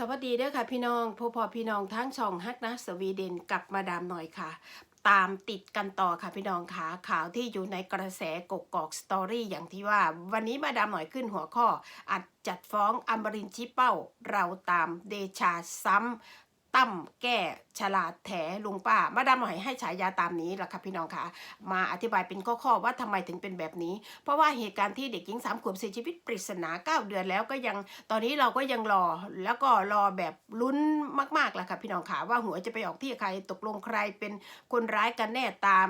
สวัสดีเด้อค่ะพี่น้องพอพอพี่น้องทั้งช่องฮักนะสวีเดนกับมาดามหน่อยค่ะ ตามติดกันต่อค่ะพี่น้องค่ะข่าวที่อยู่ในกระแสกกอกสตอรี่อย่างที่ว่า วันนี้มาดามหน่อยขึ้นหัวข้อ อัดจัดฟ้องอมรินชิเป้า เราตามเดชาซ้ำ ตั้มแก้ฉลาดแถลุงป้า มาดามหน่อยให้ฉายาตามนี้แหละค่ะพี่น้องค่ะ มาอธิบายเป็นข้อๆว่าทำไมถึงเป็นแบบนี้ เพราะว่าเหตุการณ์ที่เด็กหญิงสามขวบเสียชีวิตปริศนาเก้าเดือนแล้วก็ยังตอนนี้เราก็ยังรอแล้วก็รอแบบลุ้นมากๆแหละค่ะพี่น้องขาว่าหัวจะไปออกที่ใครตกลงใครเป็นคนร้ายกันแน่ตาม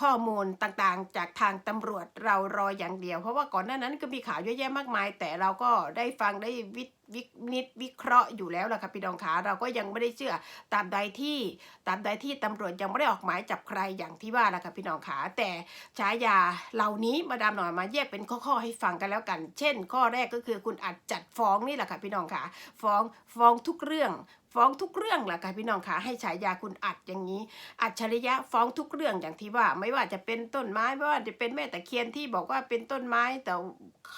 ข้อมูลต่างๆ จากทางตำรวจเรารออย่างเดียว เพราะว่าก่อนหน้านั้นก็มีข่าวเยอะแยะมากมาย แต่เราก็ได้ฟังได้วิ วินิดวิเคราะห์อยู่แล้วล่ะค่ะพี่น้องขาเราก็ยังไม่ได้เชื่อตามใดที่ตามใดที่ตำรวจยังไม่ได้ออกหมายจับใครอย่างที่ว่าล่ะค่ะพี่น้องขาแต่ฉายาเหล่านี้มาดามหน่อยมาแยกเป็นข้อๆให้ฟังกันแล้วกัน เช่น ข้อแรกก็คือคุณอัดจัดฟ้องนี่แหละค่ะพี่น้องขาฟ้องฟ้องทุกเรื่อง ฟ้องทุกเรื่องแหละค่ะพี่น้องค่ะให้ฉายาคุณอัดอย่างนี้ อัจฉริยะฟ้องทุกเรื่องอย่างที่ว่า ไม่ว่าจะเป็นต้นไม้ไม่ว่าจะเป็นแม่ตะเคียนที่บอกว่าเป็นต้นไม้ แต่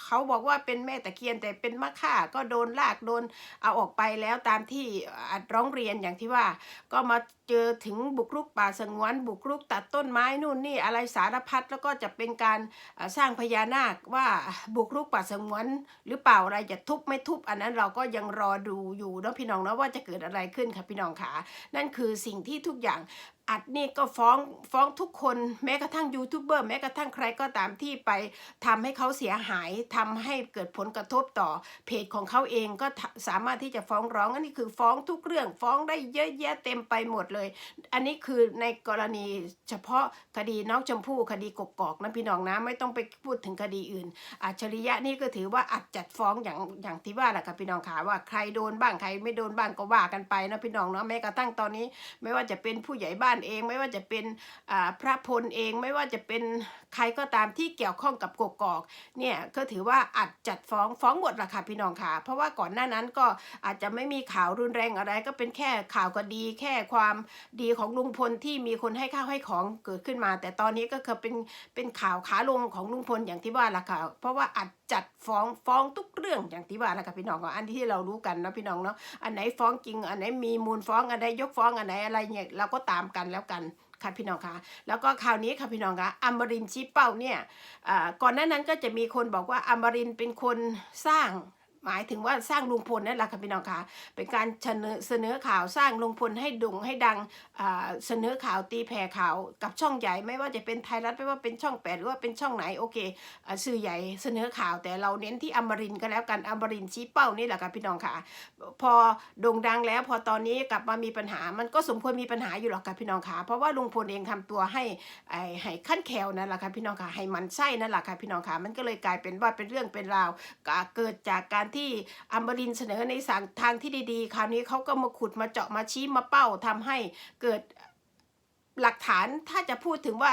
เขาบอกว่าเป็นแม่ตะเคียนแต่เป็นมะข่าก็โดนลากโดนเอาออกไปแล้วตามที่อัดร้องเรียนอย่างที่ว่า ก็มา เจอถึงบุกรุกป่าสงวน บุกรุกตัดต้นไม้นู่นนี่อะไรสารพัดแล้วก็จะเป็นการสร้างพญานาคว่าบุกรุกป่าสงวน หรือเปล่าอะไรจะทุบไม่ทุบ อันนั้นเราก็ยังรอดูอยู่นะพี่น้องนะว่าจะเกิดอะไรขึ้นค่ะพี่น้องขานั่นคือสิ่งที่ทุกอย่าง อัดนี่ก็ฟ้องฟ้องทุกคนแม้กระทั่งยูทูบเบอร์แม้กระทั่งใครก็ตามที่ไปทำให้เขาเสียหายทำให้เกิดผลกระทบต่อเพจของเขาเองก็สามารถที่จะฟ้องร้องอันนี้คือฟ้องทุกเรื่องฟ้องได้เยอะแยะเต็มไปหมดเลย อันนี้คือในกรณีเฉพาะคดีน้องชมพู่คดีกกอกนะพี่น้องนะไม่ต้องไปพูดถึงคดีอื่น อัจฉริยะนี่ก็ถือว่าอัดจัดฟ้องอย่างอย่างที่ว่าแหละค่ะพี่น้องขาว่าใครโดนบ้างใครไม่โดนบ้างก็ว่ากันไปนะพี่น้องเนาะแม้กระทั่งตอนนี้ ไม่ว่าจะเป็นผู้ใหญ่บ้านเอง ไม่ว่าจะเป็นพระพลเองไม่ว่าจะเป็นใครก็ตามที่เกี่ยวข้องกับกกอกเนี่ยก็ถือว่าอัดจัดฟ้องฟ้องหมดละค่ะพี่น้องค่ะ เพราะว่าก่อนหน้านั้นก็อาจจะไม่มีข่าวรุนแรงอะไร ก็เป็นแค่ข่าวก็ดี แค่ความดีของลุงพลที่มีคนให้ข้าวให้ของเกิดขึ้นมา แต่ตอนนี้ก็คือเป็นเป็นข่าวขาลงของลุงพลอย่างที่ว่าละค่ะ เพราะว่าอัดจัดฟ้องฟ้องทุกเรื่องอย่างที่ว่าละค่ะพี่น้องก็อันที่เรารู้กันนะพี่น้องเนาะอันไหนฟ้องจริงอันไหนมีมูลฟ้องอันไหนยกฟ้องอันไหนอะไรเนี่ยเราก็ตามกันแล้วกันค่ะพี่น้องคะแล้วก็คราวนี้ค่ะพี่น้องคะอมรินชี้เป้าเนี่ยก่อนหน้านั้นก็จะมีคนบอกว่าอมรินเป็นคนสร้าง หมายถึงว่าสร้างลุงพลนั่นแหละค่ะพี่น้องคะเป็นการเสนอข่าวสร้างลุงพลให้ดุงให้ดังเสนอข่าวตีแผ่ข่าวกับช่องใหญ่ไม่ว่าจะเป็นไทยรัฐไม่ว่าเป็นช่องแปดหรือว่าเป็นช่องไหนโอเคสื่อใหญ่เสนอข่าวแต่เราเน้นที่อมรินก็แล้วกันอมรินชี้เป้านี่แหละค่ะพี่น้องค่ะ พอโด่งดังแล้วพอตอนนี้กลับมามีปัญหามันก็สมควรมีปัญหาอยู่หรอกค่ะพี่น้องค่ะ เพราะว่าลุงพลเองทำตัวให้ให้ขั้นแคลนั่นแหละค่ะพี่น้องค่ะให้มันไส้นั่นแหละค่ะพี่น้องค่ะมันก็เลยกลายเป็นว่าเป็นเรื่องเป็นราวเกิดจากการที่อมบรินเสนอในสางทางที่ดีๆ คราวนี้เขาก็มาขุดมาเจาะมาชี้มาเป้าทำให้เกิด หลักฐานถ้าจะพูดถึงว่า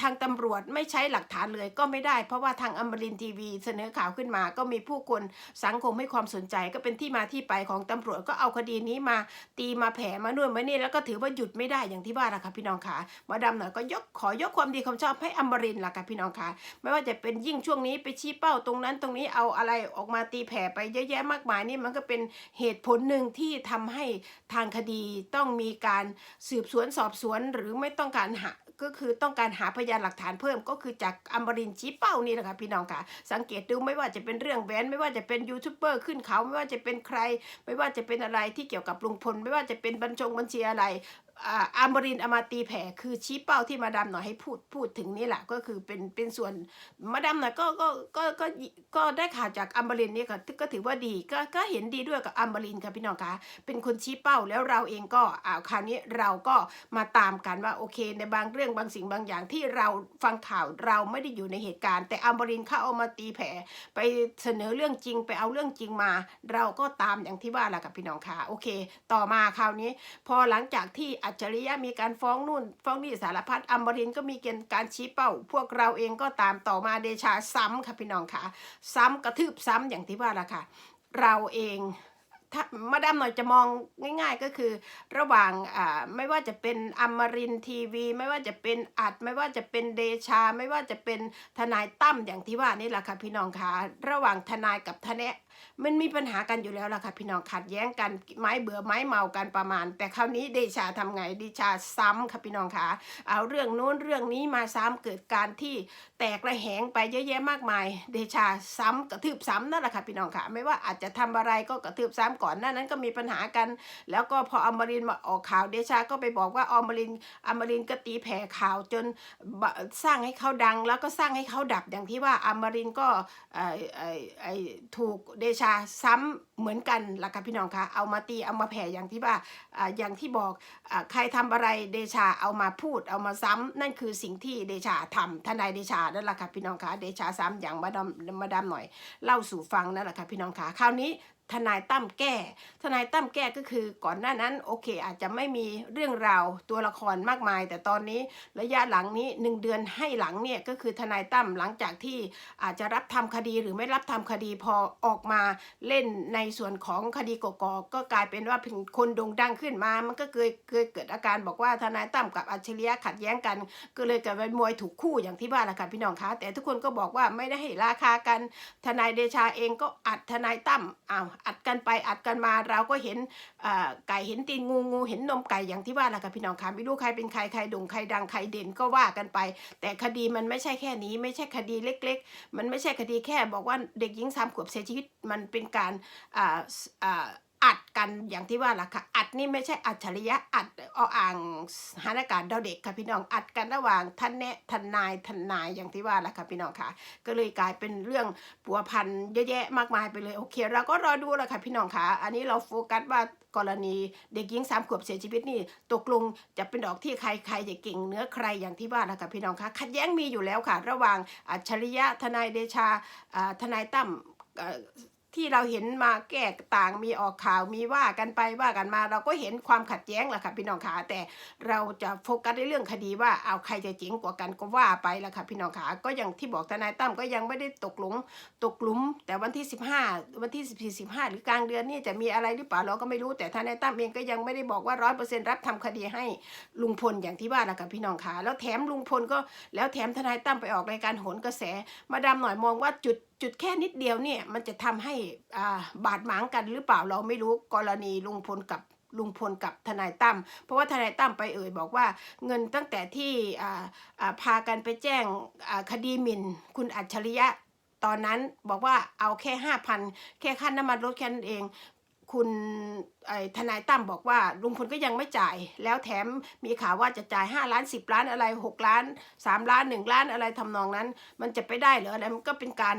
ทางตำรวจไม่ใช้หลักฐานเลยก็ไม่ได้ เพราะว่าทางอมรินทีวีเสนอข่าวขึ้นมา ก็มีผู้คนสังคมให้ความสนใจ ก็เป็นที่มาที่ไปของตำรวจก็เอาคดีนี้มาตีมาแผ่มานู่นมานี่แล้วก็ถือว่าหยุดไม่ได้อย่างที่ว่าละค่ะพี่น้องค่ะมาดำหน่อยก็ยกขอยกความดีความชอบให้อมรินละค่ะพี่น้องค่ะ ไม่ว่าจะเป็นยิ่งช่วงนี้ไปชี้เป้าตรงนั้นตรงนี้เอาอะไรออกมาตีแผ่ไปเยอะแยะมากมายนี่มันก็เป็นเหตุผลหนึ่งที่ทำให้ทางคดีต้องมีการสืบสวนสอบสวนหรือือไม่ต้องการหาก็คือต้องการหาพยานหลักฐานเพิ่มก็คือจากอมรินชี้เป้านี่แหละค่ะพี่น้องค่ะ สังเกตดูไม่ว่าจะเป็นเรื่องแหวนไม่ว่าจะเป็นยูทูบเบอร์ขึ้นเขาไม่ว่าจะเป็นใคร ไม่ว่าจะเป็นอะไรที่เกี่ยวกับลุงพล ไม่ว่าจะเป็นบัญชงบัญชีอะไร อ่าอามรินอมาตีแผ่คือชี้เป้าที่มาดามหน่อยให้พูดพูดถึงนี่แหละก็คือเป็นเป็นส่วนมาดามหน่อยก็ก็ก็ก็ก็ได้ข่าวจากอมรินนี่ค่ะก็ถือว่าดีก็ก็เห็นดีด้วยกับอมรินค่ะพี่น้องคะเป็นคนชี้เป้าแล้วเราเองก็อ่าคราวนี้เราก็มาตามกันว่าโอเค ในบางเรื่องบางสิ่งบางอย่างที่เราฟังข่าวเราไม่ได้อยู่ในเหตุการณ์ แต่อมรินเขาเอามาตีแผ่ไปเสนอเรื่องจริงไปเอาเรื่องจริงมา เราก็ตามอย่างที่ว่าแหละกับพี่น้องคะโอเค ต่อมาคราวนี้ พอหลังจากที่อัจฉริยะมีการฟ้องนู่น ฟ้องนี่สารพัดอมรินก็มีเกณฑ์การชี้เป้า พวกเราเองก็ตามต่อมาเดชาซ้ำค่ะพี่น้องค่ะ ซ้ำกระทืบซ้ำอย่างที่ว่าละค่ะ เราเองถ้ามาดามหน่อยจะมองง่าย ๆ ก็คือ ระหว่างอ่าไม่ว่าจะเป็นอมรินทีวี ไม่ว่าจะเป็นอัด ไม่ว่าจะเป็นเดชา ไม่ว่าจะเป็นทนายตั้มอย่างที่ว่านี่แหละค่ะพี่น้องค่ะระหว่างทนายกับทนาย มันมีปัญหากันอยู่แล้วล่ะค่ะพี่น้องขัดแย้งกันไม้เบื่อไม้เมากันประมาณ แต่คราวนี้เดชาทำไงเดชาซ้ำค่ะพี่น้องคะเอาเรื่องโน้นเรื่องนี้มาซ้ำเกิดการที่แตกระแหงไปเยอะแยะมากมาย เดชาซ้ำกระทืบซ้ำนั่นแหละค่ะพี่น้องค่ะ ไม่ว่าอาจจะทำอะไรก็กระทืบซ้ำก่อนหน้านั้นก็มีปัญหากัน แล้วก็พออมรินมาออกข่าวเดชาก็ไปบอกว่าอมรินอมรินทร์ก็ตีแผ่ข่าวจนสร้างให้เขาดัง แล้วก็สร้างให้เขาดับอย่างที่ว่าอมรินก็ถูกเดชาซ้ำเหมือนกันล่ะค่ะพี่น้องคะเอามาตีเอามาแผ่อย่างที่ว่าออย่างที่บอกอใครทำอะไรเดชาเอามาพูดเอามาซ้ำนั่นคือสิ่งที่เดชาทำทนายเดชานั่นแหละค่ะพี่น้องคะเดชาซ้ำอย่างมาดามมาดามหน่อยเล่าสู่ฟังนั่นแหละค่ะพี่น้องคะคราวนี้ ทนายตั้มแก้ ทนายตั้มแก้ก็คือก่อนหน้านั้นโอเค อาจจะไม่มีเรื่องราวตัวละครมากมาย แต่ตอนนี้ระยะหลังนี้หนึ่งเดือนให้หลังเนี่ยก็คือทนายตั้มหลังจากที่อาจจะรับทำคดีหรือไม่รับทำคดีพอออกมาเล่นในส่วนของคดีกกอกก็กลายเป็นว่าเป็นคนโด่งดังขึ้นมา มันก็เคยเคยเกิดอาการบอกว่าทนายตั้มกับอัจฉริยะขัดแย้งกัน ก็เลยเกิดเป็นมวยถูกคู่อย่างที่บ้านละค่ะพี่น้องคะแต่ทุกคนก็บอกว่าไม่ได้ให้ราคากันทนายเดชาเองก็อัดทนายตั้มอ้าวอัดกันไปอัดกันมาเราก็เห็นไก่เห็นตีนงูงูเห็นนมไก่อย่างที่ว่าแหละค่ะพี่น้องคะไม่รู้ใครเป็นใครใครด่งใครดังใครเด่นก็ว่ากันไป แต่คดีมันไม่ใช่แค่นี้ ไม่ใช่คดีเล็ก ๆ มันไม่ใช่คดีแค่บอกว่าเด็กหญิงสามขวบเสียชีวิตมันเป็นการอ่าอ่า อัดกันอย่างที่ว่าล่ะค่ะ อัดนี่ไม่ใช่อัจฉริยะอัดออ่างสถานการเดาเด็กค่ะพี่น้องอัดกันระหว่างท่านแนะทนายทนายอย่างที่ว่าล่ะค่ะพี่น้องค่ะ ก็เลยกลายเป็นเรื่องปัวพันเยอะแยะมากมายไปเลยโอเค เราก็รอดูแหละค่ะพี่น้องค่ะ อันนี้เราโฟกัสว่ากรณีเด็กหญิงสามขวบเสียชีวิตนี่ตกลงจะเป็นดอกที่ใครใครจะเก่งเนื้อใครอย่างที่ว่าล่ะค่ะพี่น้องค่ะขัดแย้งมีอยู่แล้วค่ะ ระหว่างอัจฉริยะทนายเดชาอ่าทนายตั้ม ที่เราเห็นมาแก้ต่างมีออกข่าวมีว่ากันไปว่ากันมา เราก็เห็นความขัดแย้งแหละค่ะพี่น้องขาแต่เราจะโฟกัสในเรื่องคดีว่าเอาใครจะเจ๋งกว่ากันก็ว่าไปละค่ะพี่น้องขาก็อย่างที่บอกทนายตั้มก็ยังไม่ได้ตกหลุมตกหลุม แต่วันที่ 15 วันที่ 14 15 หรือกลางเดือนนี่จะมีอะไรหรือเปล่าเราก็ไม่รู้แต่ทนายตั้มเองก็ยังไม่ได้บอกว่าร้อยเปอร์เซ็นต์รับทำคดีให้ลุงพลอย่างที่ว่าละค่ะพี่น้องขาแล้วแถมลุงพลก็แล้วแถมทนายตั้มไปออกรายการโหนกระแสมาดามหน่อยมองว่าจุดจุดแค่นิดเดียวเนี่ยมันจะทำให้อ่าบาดหมางกันหรือเปล่าเราไม่รู้กรณีลุงพลกับลุงพลกับทนายตั้มเพราะว่าทนายตั้มไปเอ่ยบอกว่าเงินตั้งแต่ที่อ่าพากันไปแจ้งคดีหมิ่น คุณอัจฉริยะตอนนั้นบอกว่าเอาแค่ห้าพันแค่ค่าน้ำมันรถแค่นั้นเอง คุณทนายตั้มบอกว่าลุงพลก็ยังไม่จ่าย แล้วแถมมีข่าวว่าจะจ่าย 5 ล้าน 10 ล้านอะไร 6 ล้าน 3 ล้าน 1 ล้านอะไรทำนองนั้น มันจะไปได้เหรออะไรมันก็เป็นการ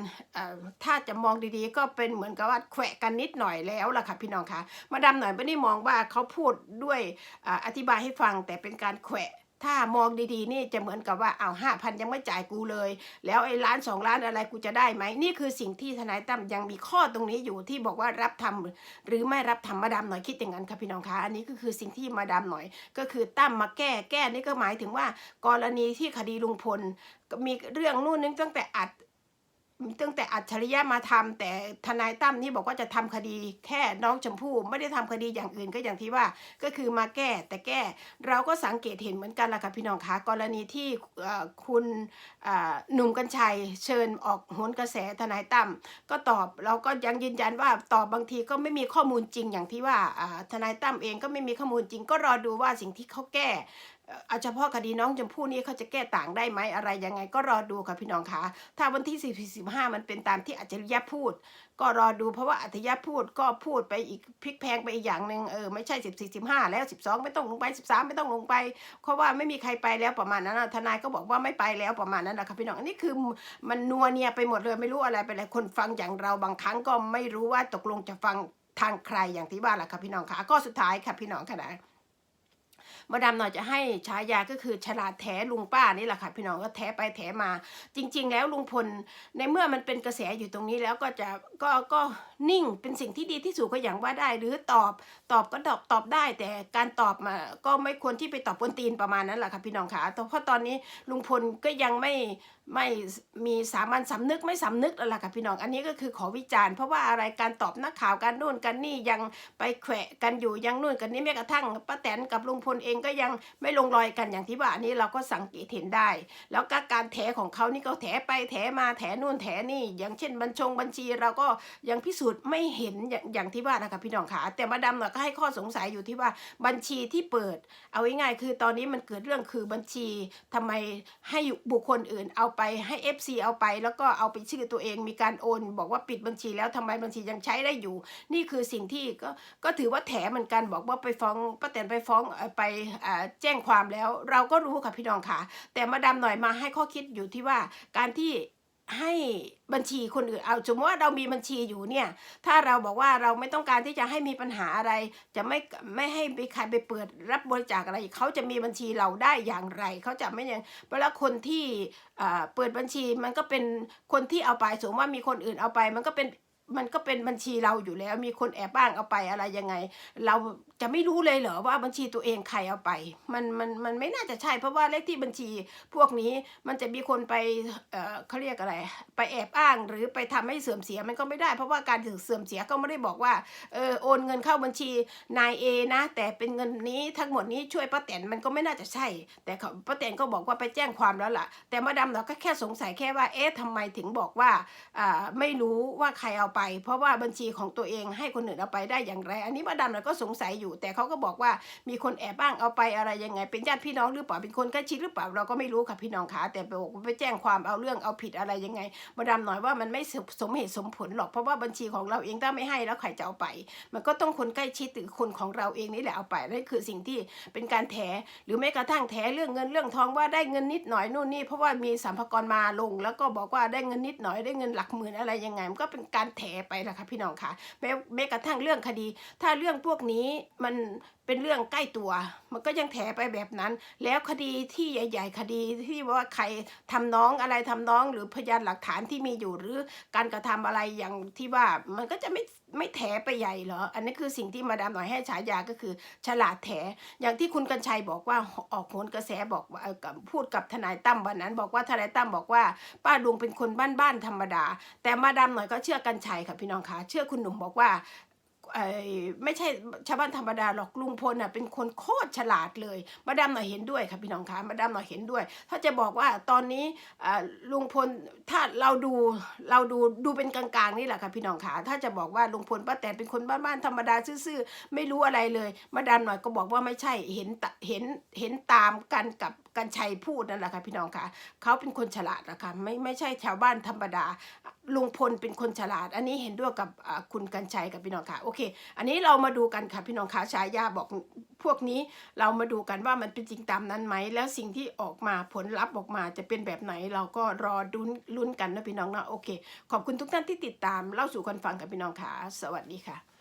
ถ้าจะมองดีๆ ก็เป็นเหมือนกับว่าแขวะกันนิดหน่อยแล้วล่ะค่ะพี่น้องคะมาดามหน่อยไม่ได้มองว่าเขาพูดด้วยออธิบายให้ฟังแต่เป็นการแขวะ ถ้ามองดีๆ นี่จะเหมือนกับว่าเอาห้าพันยังไม่จ่ายกูเลย แล้วไอ้ล้านสองล้านอะไรกูจะได้ไหมนี่คือสิ่งที่ทนายตั้มยังมีข้อตรงนี้อยู่ที่บอกว่ารับทำหรือไม่รับทำมาดามหน่อยคิดอย่างนั้นค่ะพี่น้องคะอันนี้ก็คือสิ่งที่มาดามหน่อย ก็คือตั้มมาแก้แก้นี่ก็หมายถึงว่า กรณีที่คดีลุงพลมีเรื่องนู่นนึงตั้งแต่อัด ตั้งแต่อัจฉริยะมาทำแต่ทนายตั้มนี่บอกว่าจะทำคดีแค่น้องชมพู่ไม่ได้ทำคดีอย่างอื่นก็อย่างที่ว่า ก็คือมาแก้แต่แก้เราก็สังเกตเห็นเหมือนกันล่ะค่ะพี่น้องคะกรณีที่คุณหนุ่มกัญชัยเชิญออกโหนกระแสทนายตั้มก็ตอบเราก็ยังยืนยันว่าตอบบางทีก็ไม่มีข้อมูลจริงอย่างที่ว่าอ่าทนายตั้มเองก็ไม่มีข้อมูลจริง ก็รอดูว่าสิ่งที่เขาแก้ เอาเฉพาะคดีน้องชมพู่นี้เขาจะแก้ต่างได้ไหมอะไรยังไงก็รอดูค่ะพี่น้องคะถ้าวันที่4 15มันเป็นตามที่อัจฉริยะพูด ก็รอดูเพราะว่าอัจฉริยะพูดก็พูดไปอีกพลิกแพงไปอีกอย่างหนึ่งเออไม่ใช่14 15แล้ว12ไม่ต้องลงไป13ไม่ต้องลงไป เพราะว่าไม่มีใครไปแล้วประมาณนั้นทนายก็บอกว่าไม่ไปแล้วประมาณนั้นแหละค่ะพี่น้องอันนี้คือมันนัวเนียไปหมดเลยไม่รู้อะไรไปเลยคนฟังอย่างเราบางครั้งก็ไม่รู้ว่าตกลงจะฟังทางใครอย่างที่ว่าแหละค่ะพี่น้องคะก็สุดท้ายค่ะพี่น้องค่ะนะ มาดามหน่อยจะให้ฉายาก็คือฉลาดแท้ลุงป้านี่แหละค่ะ พี่น้องก็แท้ไปแท้มา จริง ๆ แล้วลุงพลในเมื่อมันเป็นกระแสอยู่ตรงนี้แล้วก็จะก็ก็นิ่งเป็นสิ่งที่ดีที่สุดก็อย่างว่าได้ หรือตอบตอบก็ตอบตอบได้ แต่การตอบมาก็ไม่ควรที่ไปตอบบนตีนประมาณนั้นแหละค่ะพี่น้องค่ะเพราะตอนนี้ลุงพลก็ยังไม่ ไม่มีสามัญสำนึกไม่สำนึกแล้วล่ะค่ะพี่น้องอันนี้ก็คือขอวิจารณ์เพราะว่าอะไรการตอบนักข่าวการนู่นกันนี่ยังไปแขวะกันอยู่ยังนู่นกันนี่แม้กระทั่งป้าแตนกับลุงพลเองก็ยังไม่ลงรอยกันอย่างที่ว่าอันนี้เราก็สังเกตเห็นได้ แล้วก็การแถของเขานี่ก็แถไปแถมาแถนู่นแถนี่ อย่างเช่นบัญชงบัญชีเราก็ยังพิสูจน์ไม่เห็นอย่างที่ว่านะคะพี่น้องขาแต่มาดามน่ะก็ให้ข้อสงสัยอยู่ที่ว่าบัญชีที่เปิด เอาง่ายๆคือตอนนี้มันเกิดเรื่องคือบัญชีทำไมให้บุคคลอื่นเอาไปให้ FC เอาไป แล้วก็เอาไปชื่อตัวเองมีการโอน บอกว่าปิดบัญชีแล้วทำไมบัญชียังใช้ได้อยู่ นี่คือสิ่งที่ก็ก็ถือว่าแถเหมือนกันบอกว่าไปฟ้องป้าแตนไปฟ้องไปแจ้งความแล้ว เราก็รู้ค่ะพี่น้องค่ะ แต่มาดามหน่อยมาให้ข้อคิดอยู่ที่ว่าการที่ ให้บัญชีคนอื่นเอาสมมติว่าเรามีบัญชีอยู่เนี่ย ถ้าเราบอกว่าเราไม่ต้องการที่จะให้มีปัญหาอะไร จะไม่ไม่ให้ไปใครไปเปิดรับบริจาคอะไรเขาจะมีบัญชีเราได้อย่างไรเขาจะไม่ยังเวลาคนที่เปิดบัญชีมันก็เป็นคนที่เอาไปสมมติว่ามีคนอื่นเอาไป มันก็เป็น มันก็เป็นบัญชีเราอยู่แล้ว มีคนแอบบ้างเอาไปอะไรยังไง เราจะไม่รู้เลยเหรอว่าบัญชีตัวเองใครเอาไป มันมันมันไม่น่าจะใช่เพราะว่าเลขที่บัญชีพวกนี้มันจะมีคนไปเอ่อเขาเรียกอะไร ไปแอบอ้างหรือไปทำให้เสื่อมเสียมันก็ไม่ได้ เพราะว่าการถึงเสื่อมเสียก็ไม่ได้บอกว่าเออโอนเงินเข้าบัญชีนายเอนะแต่เป็นเงินนี้ทั้งหมดนี้ช่วยป้าแตนมันก็ไม่น่าจะใช่ แต่เขาป้าแตนก็บอกว่าไปแจ้งความแล้วล่ะ แต่มาดามเราก็แค่สงสัยแค่ว่าเอ๊ะทำไมถึงบอกว่าอ่าไม่รู้ว่าใครเอาไป เพราะว่าบัญชีของตัวเองให้คนอื่นเอาไปได้อย่างไร อันนี้มาดามเราก็สงสัยอยู่ แต่เขาก็บอกว่ามีคนแอบบ้างเอาไปอะไรยังไง เป็นญาติพี่น้องหรือเปล่าเป็นคนใกล้ชิดหรือเปล่าเราก็ไม่รู้ค่ะพี่น้องขาแต่ไปบอกไปแจ้งความเอาเรื่องเอาผิดอะไรยังไงมาดามหน่อยว่ามันไม่สมสมเหตุสมผลหรอกเพราะว่าบัญชีของเราเองถ้าไม่ให้แล้วใครจะเอาไป มันก็ต้องคนใกล้ชิดหรือคนของเราเองนี่แหละเอาไปนั่นคือสิ่งที่เป็นการแถหรือแม้กระทั่งแถเรื่องเงินเรื่องทองว่าได้เงินนิดหน่อยนู่นนี่เพราะว่ามีสัมภาระมาลง แล้วก็บอกว่าได้เงินนิดหน่อยได้เงินหลักหมื่นอะไรยังไงมันก็เป็นการแถไปนะคะพี่น้องค่ะแม้แม้กระทั่งเรื่องคดี ถ้าเรื่องพวกนี้มันเป็นเรื่องใกล้ตัว มันก็ยังแถไปแบบนั้น แล้วคดีที่ใหญ่ ๆ คดีที่ว่าใครทำน้องอะไรทำน้อง หรือพยานหลักฐานที่มีอยู่หรือการกระทำอะไรอย่างที่ว่ามันก็จะไม่ไม่แถไปใหญ่เหรอ อันนี้คือสิ่งที่มาดามหน่อยให้ฉายาก็คือ ฉลาดแถ อย่างที่คุณกัญชัยบอกว่าออกโหนกระแสบอกว่าพูดกับทนายตั้มวันนั้น บอกว่าทนายตั้มบอกว่า ป้าดวงเป็นคนบ้านๆธรรมดา แต่มาดามหน่อยก็เชื่อกัญชัยค่ะพี่น้องคะเชื่อคุณหนุ่มบอกว่า ไม่ใช่ชาวบ้านธรรมดาหรอกลุงพลน่ะเป็นคนโคตรฉลาดเลยมาดามหน่อยเห็นด้วยค่ะพี่น้องคะมาดามหน่อยเห็นด้วย ถ้าจะบอกว่าตอนนี้ลุงพลถ้าเราดูเราดูดูเป็นกลางๆนี่แหละค่ะพี่น้องคะถ้าจะบอกว่าลุงพลป้าแตนเป็นคนบ้านๆธรรมดาซื่อๆไม่รู้อะไรเลย มาดามหน่อยก็บอกว่าไม่ใช่เห็นเห็นเห็นตามกันกับ กัญชัยพูดนั่นแหละค่ะพี่น้องคะเขาเป็นคนฉลาดนะคะไม่ไม่ใช่ชาวบ้านธรรมดาลุงพลเป็นคนฉลาด อันนี้เห็นด้วยกับคุณกัญชัยกับพี่น้องค่ะโอเค อันนี้เรามาดูกันค่ะพี่น้องค่ะฉายาบอกพวกนี้เรามาดูกันว่ามันเป็นจริงตามนั้นไหมแล้วสิ่งที่ออกมาผลลัพธ์ออกมาจะเป็นแบบไหนเราก็รอดุนลุ้นกันนะพี่น้องนะโอเค ขอบคุณทุกท่านที่ติดตามเล่าสู่กันฟังกับพี่น้องค่ะสวัสดีค่ะ